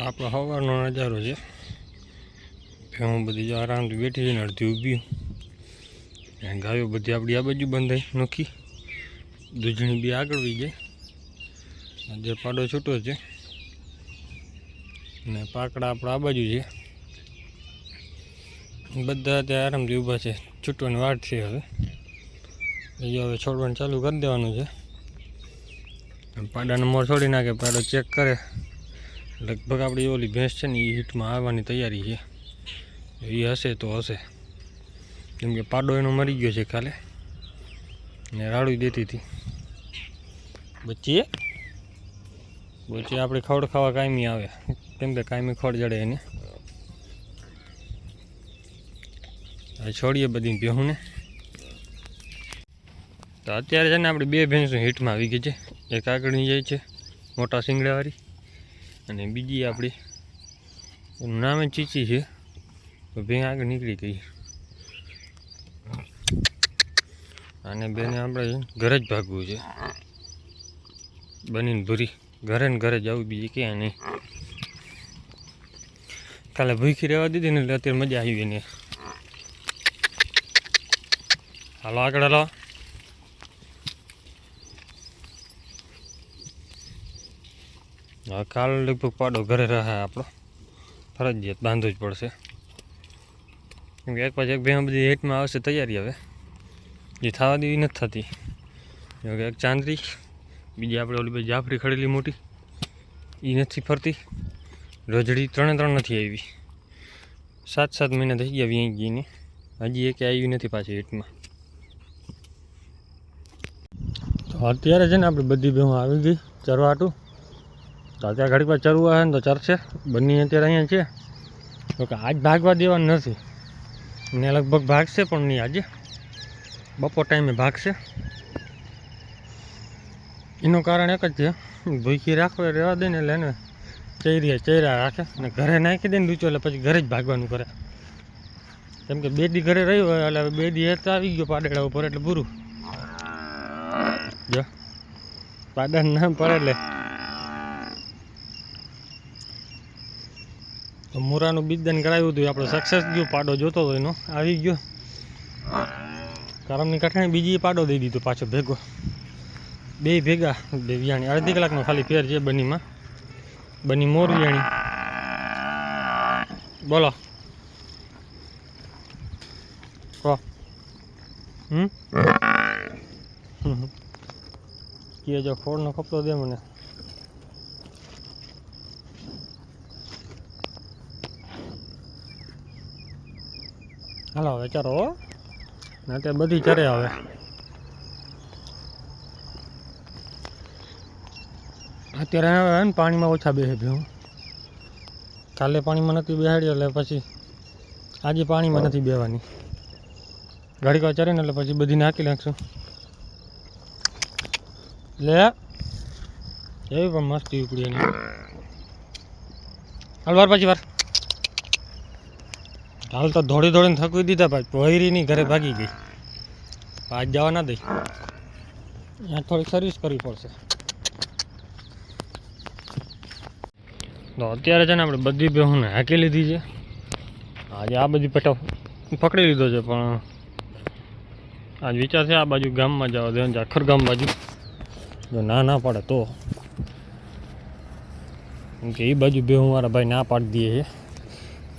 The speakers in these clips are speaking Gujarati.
આપણો સવારનો નજારો છે. હું બધી જો આરામથી બેઠી છે ને અડધી ઊભી અને ગાયો બધી આપણી આ બાજુ બંધાઈ નોખી. દૂધણી બી આગળ વહી જાય. જે પાડો છૂટો છે. અને પાકડા આપણા આ બાજુ છે. બધા ત્યાં આરામથી ઊભા છે. છૂટવાની વાટ છે હવે. બીજું હવે છોડવાનું ચાલુ કરી દેવાનું છે. પાડાનો મોર છોડી નાખે, પાડો ચેક કરે. લગભગ આપણી ઓલી ભેંસ છે ને એ હીટમાં આવવાની તૈયારી છે. એ હશે તો હશે. કેમ કે પાડો એનો મરી ગયો છે કાલે. ને રાડું દેતી હતી. બચીએ બચ્ચી આપણે ખડ ખાવા કાયમી આવે. કેમ કે કાયમી ખડ જડે એને. છોડીએ બધી ભેહુંને. તો અત્યારે છે ને આપણે બે ભેંસો હીટમાં આવી ગઈ છે. એક આગળની જાય છે, મોટા શિંગડાવાળી. અને બીજી આપણી એનું નામ ચીચી છે. તો ભેં આગળ નીકળી ગઈ. અને બેને આપણે ઘરે જ ભાગવું છે. બનીને ભૂરી. ઘરે ને ઘરે જવું બીજી ક્યાં નહીં. કાલે ભૂખી રહેવા દીધી ને એટલે અત્યારે મજા આવી એને હાલો આગળ હાલો. કાલ લગભગ પાડો ઘરે રહે આપણો. ફરજિયાત બાંધવું જ પડશે. કેમ કે એક પછી એક બે બધી હેટમાં આવશે તૈયારી હવે. જે થવા દેવી નથી થતી. કે એક ચાંદરી, બીજી આપણે ઓલી બધી જાફરી ખડેલી મોટી એ નથી ફરતી. રજડી ત્રણે ત્રણ નથી આવી. સાત સાત મહિના થઈ ગયા અહીં ગઈને. હજી એક આવી નથી પાછી હેટમાં. તો અત્યારે છે ને આપણે બધી ભેહું આવી ગઈ, ચરવાટું. તો અત્યારે ઘડીક વાર ચરવું આવે ને તો ચરશે. બંને અત્યારે અહીંયા છે. તો કે આજ ભાગવા દેવાનું નથી. ને લગભગ ભાગશે પણ નહીં આજે. બપોર ટાઈમે ભાગશે. એનું કારણ એક જ છે. ભૂખી રાખો રહેવા દે ને એટલે એને ચૈરિયા ચૈરા રાખે અને ઘરે નાખી દે ને લૂચો એટલે પછી ઘરે જ ભાગવાનું કરે. કેમ કે બે દી ઘરે રહ્યું હોય એટલે બે દી હેત આવી ગયો પાડેડા ઉપર એટલે પૂરું જો. પાડા નામ પડે એટલે મુરાનું બીજદાન કરાવ્યું હતું આપણે સક્સેસ ગયો, પાડો જોતો હતો એનો. આવી ગયો. કરમની કઠાણી બીજી પાડો દઈ દીધો પાછો ભેગો. બે ભેગા, બે વિયાણી અડધી કલાકનો ખાલી ફેર છે બનીમાં. બની મોર વિયાણી બોલો. કહો. હમ. કે જો ખોળનો કપડો દે મને. હાલો, હવે ચાલો ને તે બધી ચરે હવે. અત્યારે હે ને પાણીમાં ઓછા બેસે ભેહું કાલે પાણીમાં નથી બેહાડી એટલે પછી આજે પાણીમાં નથી બેવાની ઘડીક વાર ચરીને એટલે પછી બધી નાખી નાખશું. લે. એવી પણ મસ્તી ઉપડી એની. હાલ, વાર પછી વાર. હાલ તો દોડી દોડીને થકવી દીધા ભાઈ પહેરીની ઘરે ભાગી ગઈ. આજ જવા ના દઈ અહીંયા થોડીક સર્વિસ કરવી પડશે. તો અત્યારે છે ને આપણે બધી બેહુને હાંકી લીધી છે. આજે આ બધી પેટા પકડી લીધો છે, પણ આજ વિચાર છે આ બાજુ ગામમાં જવા દે જાખર ગામ બાજુ. જો ના ના પાડે તો. કે એ બાજુ બે હું મારા ભાઈ ના પાડી દઈએ છે.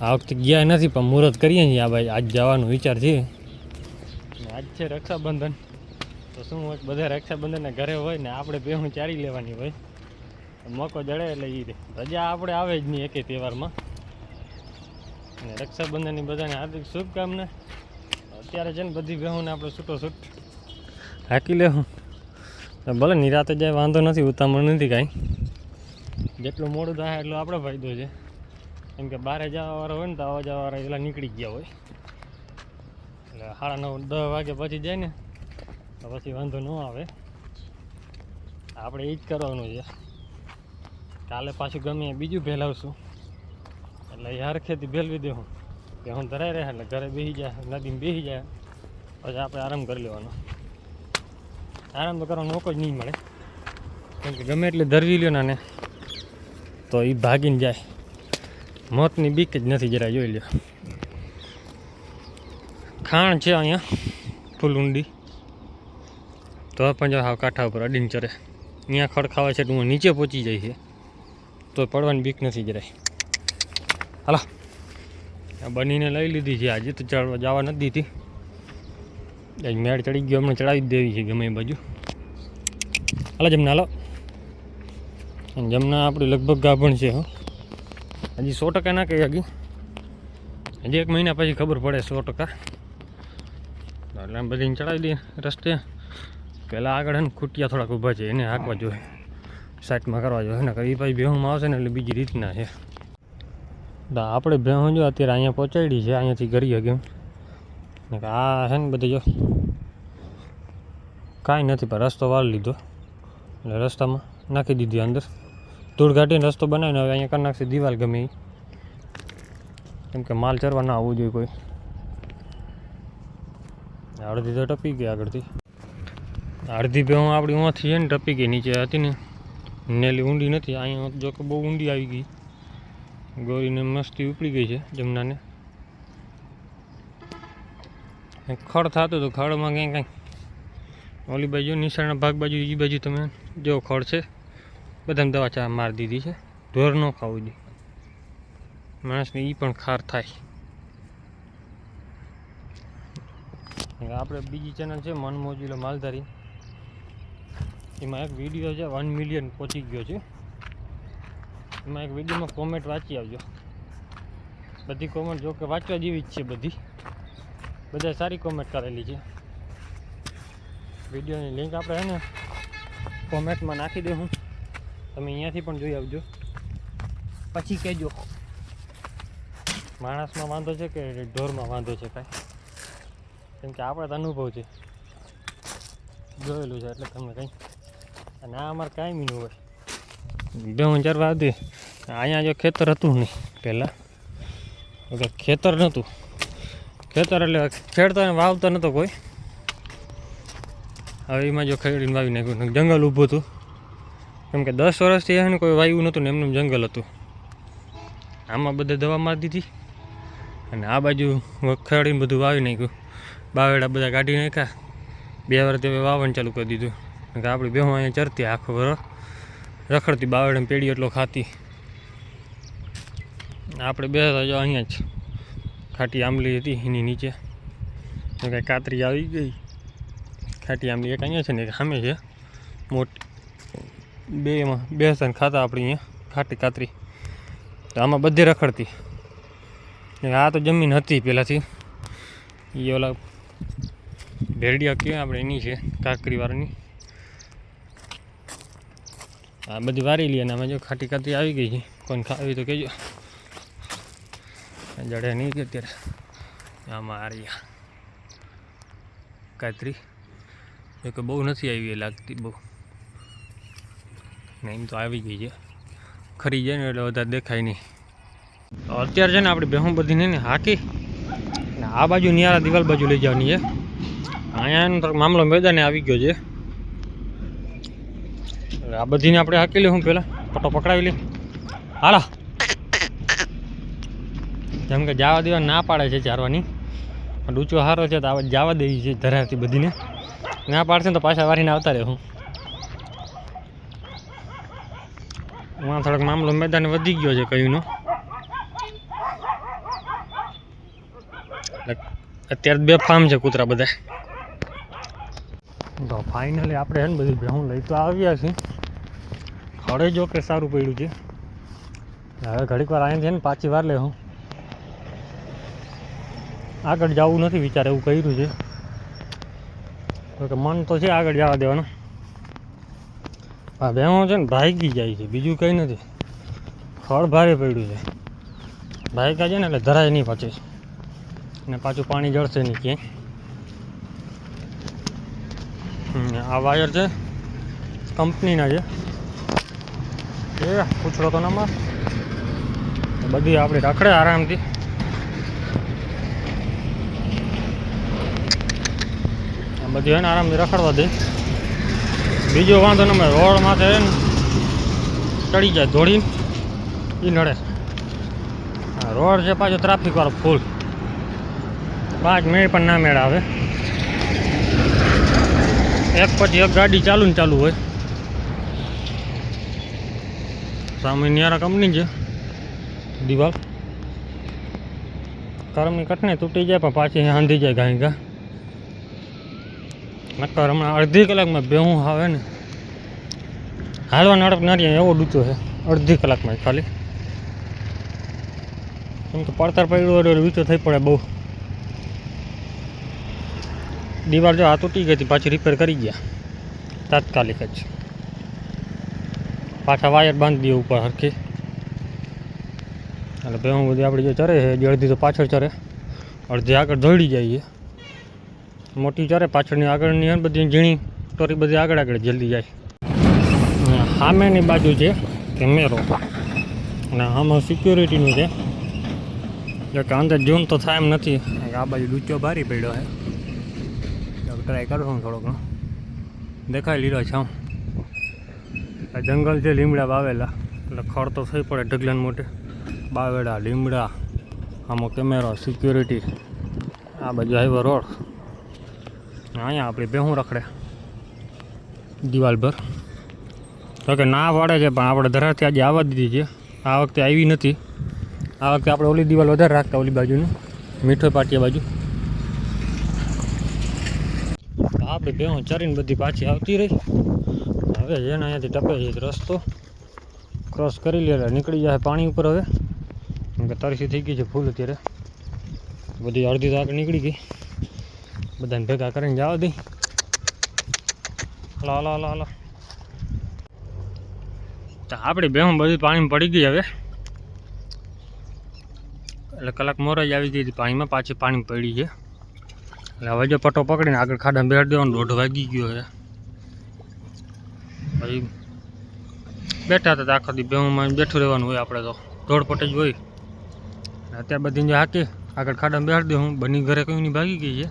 આ વખતે ગયા નથી, પણ મુહૂર્ત કરીએ છીએ. ભાઈ આજ જવાનો વિચાર છે. આજ છે રક્ષાબંધન. તો શું હોય બધા રક્ષાબંધનના ઘરે હોય ને આપણે બેહું ચારી લેવાની હોય. મોકો જડે એટલે એ રજા આપણે આવે જ નહીં એકે તહેવારમાં. ને રક્ષાબંધનની બધાને હાર્દિક શુભકામના. અત્યારે છે ને બધી બેહુંને આપણે છૂટો છૂટ હાકી લેવું ભલે નિરાતે જાય, વાંધો નથી, ઉતામળ નથી કાંઈ. જેટલું મોડું થાય એટલો આપણો ફાયદો છે. કેમ કે બારે જવાવાળા હોય ને તો આવવા જવાવાળા એટલા નીકળી ગયા હોય. એટલે સાડા નવ, દસ વાગે પછી જાય ને, તો પછી વાંધો ન આવે. આપણે એ જ કરવાનું છે. કાલે પાછું ગમે બીજું ભેલાવશું. એટલે યાર ખેતી ભેલવી દેવું કે હું ધરાઈ રહ્યા એટલે ઘરે બેસી જાય, નદીમાં બેસી જાય. પછી આપણે આરામ કરી લેવાનો. આરામ તો કરવાનો મોકો જ નહીં મળે. કેમ કે ગમે એટલે ધરવી લ્યો ને તો એ ભાગીને જાય. મોતની બીક જ નથી જરા જોઈ લ્યો ખાણ છે અહીંયા ફૂલ ઊંડી તો પણ જો હાવ કાંઠા ઉપર અડીને ચરે. અહીંયા ખડ ખાવા છે હું નીચે પહોંચી જાય છે. તો પડવાની બીક નથી જરાય. હાલો. બનીને લઈ લીધી છે આજે, તો ચડવા જવા નથી દીધી. મેળ ચડી ગયો, હમણાં ચડાવી દેવી છે ગમે બાજુ. હાલો જમના હાલો. જમના આપણી લગભગ ગાભણ છે, હો. હજી સો ટકા ના કહી હજી. હજી એક મહિના પછી ખબર પડે સો ટકા. એટલે આમ બધી ચડાવી દઈએ રસ્તે. પહેલાં આગળ હે ને ખૂટિયા થોડાક ઊભા છે, એને હાંકવા જોઈએ. સાઈડમાં કરવા જોઈએ. ને એ પછી બેહુમાં આવશે ને એટલે બીજી રીતના છે. દા, આપણે ભેહું જો અત્યારે અહીંયા પહોંચાડી છે, અહીંયાથી કરીએ કેમ ને કે આ છે ને બધી જો. કાંઈ નથી, પણ રસ્તો વાળ લીધો. એટલે રસ્તામાં નાખી દીધી અંદર. ધૂળ ઘાટીને રસ્તો બનાવીને હવે અહીંયા કરી નાખશે દિવાલ ગમે કેમ કે માલ ચરવા ના આવવું જોઈએ કોઈ. અડધી તો ટપી ગઈ આગળથી. અડધી ભેહું આપણી ઉંથી છે ને ટપી ગઈ, નીચે હતી ને. નેલી ઊંડી નથી, અહીંયા જો કે બહુ ઊંડી આવી ગઈ. ગોરીને મસ્તી ઉપડી ગઈ છે જમનાને. ખડ થતું હતું, ખડમાં ક્યાંય કંઈ. ઓલી બાજુ નિશાળના ભાગ બાજુ એ બાજુ તમે જો ખડ છે. બધાને દવા ચા મારી દીધી છે. ઢોર ન ખાવું જોઈએ. માણસને એ પણ ખાર થાય. આપણે બીજી ચેનલ છે મનમોજીલો માલધારી. એમાં એક વીડિયો છે વન મિલિયન પહોંચી ગયો છે. એમાં એક વિડીયોમાં કોમેન્ટ વાંચી આવજો. બધી કોમેન્ટ જો કે વાંચવા જેવી જ છે બધી. બધા સારી કોમેન્ટ કરેલી છે. વિડીયોની લિંક આપણે હે ને કોમેન્ટમાં નાખી દે હું. તમે અહીંયાથી પણ જોઈ આવજો. પછી કહેજો. માણસમાં વાંધો છે કે ઢોરમાં વાંધો છે કાંઈ? કેમ કે આપણે તો અનુભવ છે. જોયેલું છે એટલે તમને કંઈ. અને આ અમારે કાંઈ મીનું હોય. બે હું ચાર હતી અહીંયા જો ખેતર હતું નહીં પહેલાં. એટલે ખેતર નહોતું. ખેતર એટલે ખેડતા વાવતા નહોતો કોઈ. હવે એમાં જો ખેડીને વાવી નાખ્યું. જંગલ ઊભું હતું. કેમ કે દસ વર્ષથી એને કોઈ વાયુ નહોતું ને એમનું જંગલ હતું. આમાં બધે દવા મારી દીધી અને આ બાજુ વખાડીને બધું વાવી નાખ્યું. બાવેડા બધા કાઢી નાખ્યા. બે વર્ષ તે વાવણ ચાલુ કરી દીધું. કે આપણી બેહું અહીંયા ચરતી આખો વરો. રખડતી બાવેડા પેઢી એટલો ખાતી. આપણે બે જો અહીંયા જ. ખાટી આંબલી હતી એની નીચે. કાંઈ કાતરી આવી ગઈ. ખાટી આંબલી એક અહીંયા છે ને એક સામે છે. મોટી બે એમાં બે ને ખાતા આપણી અહીંયા, ખાટી કાતરી તો આમાં બધી રખડતી. આ તો જમીન હતી પહેલાંથી. એ ઓલા ભેરડિયા કહેવાય આપણે, એની છે કાકરીવાળાની આ બધી વારી લઈએ અને આમાં જો ખાટી કાતરી આવી ગઈ છે. કોઈને ખાવી તો કહેજો. જડે નહીં કે અત્યારે. આમાં આર્યા. કાતરી જોકે બહુ નથી આવી લાગતી બહુ. ને એમ તો આવી ગઈ છે. ખરી જાય ને એટલે વધારે દેખાય નહીં. તો અત્યારે છે ને આપણે બેહું બધીને ને હાકી ને આ બાજુ નિયારા દિવાલ બાજુ લઈ જવાની છે. અહીંયાનો મામલો મેદાને આવી ગયો છે. આ બધીને આપણે હાકી લઈએ હું પહેલાં પટો પકડાવી લઈએ હાલા. જેમ કે જવા દેવા ના પાડે છે ચારવાની. પણ ઊંચો સારો છે તો આવા જવા દેવી છે ધરાવતી બધીને. ના પાડશે તો પાછા વારીને આવતા રહે હું. માં થોડોક મામલો મેદાન વધી ગયો છે કયુંનો. અત્યારે બે ફાર્મ છે કૂતરા બધા. તો ફાઇનલી આપણે છે ને બધી ભેહું લઈ તો આવ્યા છીએ. ખડે જો કે સારું પડ્યું છે. હવે ઘડીક વાર અહીંયા છે ને પાછી વાર લે હું. આગળ જવું નથી વિચાર એવું કર્યું છે. કે મન તો છે આગળ જવા દેવાનું. આ ભેહું છે ને ભાગી જાય છે, બીજું કંઈ નથી. ફળ ભારે પડ્યું છે. ભાગ્યા છે ને એટલે ધરાય નહીં પાછી. ને પાછું પાણી જળશે નહીં ક્યાંય. આ વાયર છે, કંપનીના છે. એ પૂછડો તો નામાં બધી આપણે રખડે આરામથી. બધી એને આરામથી રખડવા દે. બીજો વાંધો ન રોડમાંથી રોડ છે ને, ચડી જાય દોડીને એ નડે. રોડ છે પાછો ટ્રાફિક વાળો ફૂલ પાંચ મિનિટ પણ ના મેળ આવે એક પછી એક ગાડી ચાલુ ને ચાલુ હોય. સામે નિયારા કંપની છે, દિવાલ. કરમની કટને તૂટી જાય પણ પાછી આંધી જાય ગાય ગા. નક્કર હમણાં અડધી કલાકમાં બેહું આવે ને. હાલવા નડક નારી એવો ડૂચો છે, અડધી કલાકમાં ખાલી. કેમ કે પડતર પડ્યું એટલે વીચો થઈ પડે બહુ. દીવાલ જો આ તૂટી ગઈ હતી, પાછી રિપેર કરી ગયા. તાત્કાલિક જ. પાછા વાયર બાંધી દે ઉપર હરખી. એટલે ભેહું બધી આપણી જે ચરે છે અડધી તો પાછળ ચરે. અડધી આગળ દોડી જાય છે મોટી ચરે પાછળની આગળની બધી ઝીણી ટોરી બધી આગળ આગળ જલ્દી જાય. સામેની બાજુ છે કેમેરો અને આમાં સિક્યોરિટીનું છે. જો કે અંદર જૂન તો થાય એમ નથી. આ બાજુ લૂચો ભારી પડ્યો છે ટ્રાય કરું થોડો ઘણો દેખાય લીધો છે આ જંગલ છે, લીમડા વાવેલા. એટલે ખડ તો થઈ પડે ઢગલાન મોટે બાવેડા, લીમડા, આમાં કેમેરો સિક્યોરિટી આ બાજુ હાઈવે રોડ. અહીંયા આપણી બેહું રખડે. દિવાલ પર તો કે ના પાડે છે, પણ આપણે ધરાથી આજે આવવા દીધી છે. આ વખતે આવી નથી. આ વખતે આપણે ઓલી દિવાલ વધારે રાખતા, ઓલી બાજુની. મીઠો પાટિયા બાજુ. આપણે બેહું ચરીને બધી પાછી આવતી રહી. હવે જેને અહીંયાથી ટપે છે રસ્તો. ક્રોસ કરી લે, નીકળી જાય પાણી ઉપર હવે. કે તરસી થઈ ગઈ છે, ફૂલ અત્યારે. બધી અડધી આગળ નીકળી ગઈ. બધાને ભેગા કરીને જાવ દઈ હલો લો હલો લો તો આપણી બેહું બધી પાણીમાં પડી ગઈ હવે. એટલે કલાક મોર જ આવી ગઈ હતી પાણીમાં, પાછી પાણી પડી છે. એટલે હવે જો પટ્ટો પકડીને આગળ ખાડા બેહાડી દેવાનો દોઢ વાગી ગયો છે પછી બેઠા હતા આખો દી બેહુંમાં બેઠું રહેવાનું હોય આપણે તો. દોડપટ જ હોય. અત્યારે બધી જે હાકી, આગળ ખાડામાં બેહાડી દે હું બની ઘરે કઈ નહીં ભાગી ગઈ છે.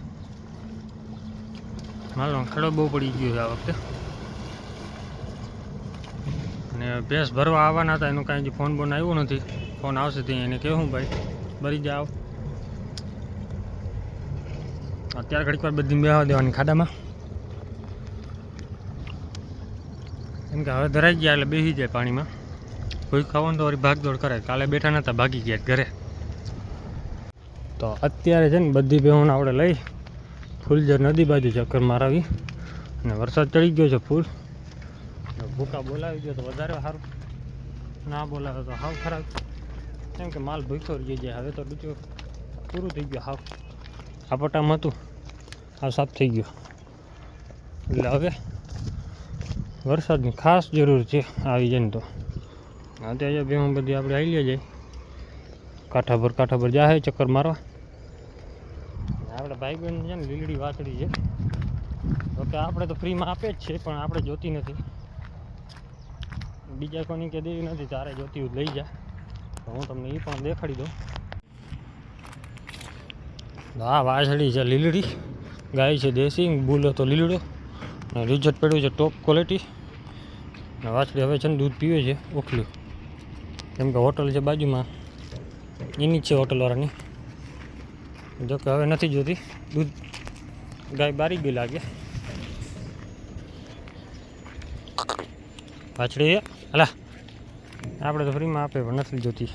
હાલો ખડો બહુ પડી ગયો છે આ વખતે. અને ભેંસ ભરવા આવવાના હતા, એનું કાંઈ ફોન બોન આવ્યો નથી. ફોન આવશે ત્યાં, એને કહેવું ભાઈ, ભરી જાઓ. અત્યારે ઘડીક વાર બધી બેહવા દેવાની ખાડામાં. એમ કે હવે ધરાઈ ગયા એટલે બેસી જાય પાણીમાં. કોઈ ખાવાનું તો વળી ભાગદોડ કરે. કાલે બેઠા નહોતા ભાગી ગયા ઘરે. તો અત્યારે છે ને બધી બેહોને આપણે લઈ ફૂલજર નદી બાજુ ચક્કર મારાવી અને વરસાદ ચડી ગયો છે ફૂલ. ભૂકા બોલાવી ગયો તો વધારે સારું. ના બોલાવે તો હાવ ખરાબ. કેમ કે માલ ભૂખ્યો રહી જાય હવે તો બીજું પૂરું થઈ ગયું હાવ. આ પટામાં હતું. હાવ સાફ થઈ ગયો. એટલે હવે વરસાદની ખાસ જરૂર છે આવી જાય ને તો. અત્યારે બેમાં બધી આપણે આવી જાય કાંઠા પર કાંઠા પર જાય ચક્કર મારવા. ભાઈ બહેન છે ને, લીલડી વાતડી છે. તો આપણે તો ફ્રીમાં આપે જ છે, પણ આપણે જોતી નથી. બીજા કોની કે દેવી નથી, તારે જોતી હું લઈ જા. તો હું તમને એ પણ દેખાડી દઉં. હા વાછડી છે લીલડી. ગાય છે દેશી, બુલ હતો લીલડો. અને રિઝલ્ટ પડ્યું છે ટોપ ક્વોલિટી અને વાછડી હવે છે ને દૂધ પીવે છે, ઉખલ્યું. કેમ કે હોટલ છે બાજુમાં. એની જ છે હોટલવાળાની જો કે હવે નથી જોતી. દૂધ ગાય બારી ગઈ લાગે. પાછળી હલા આપણે તો ફ્રીમાં આપે પણ નથી જોતી.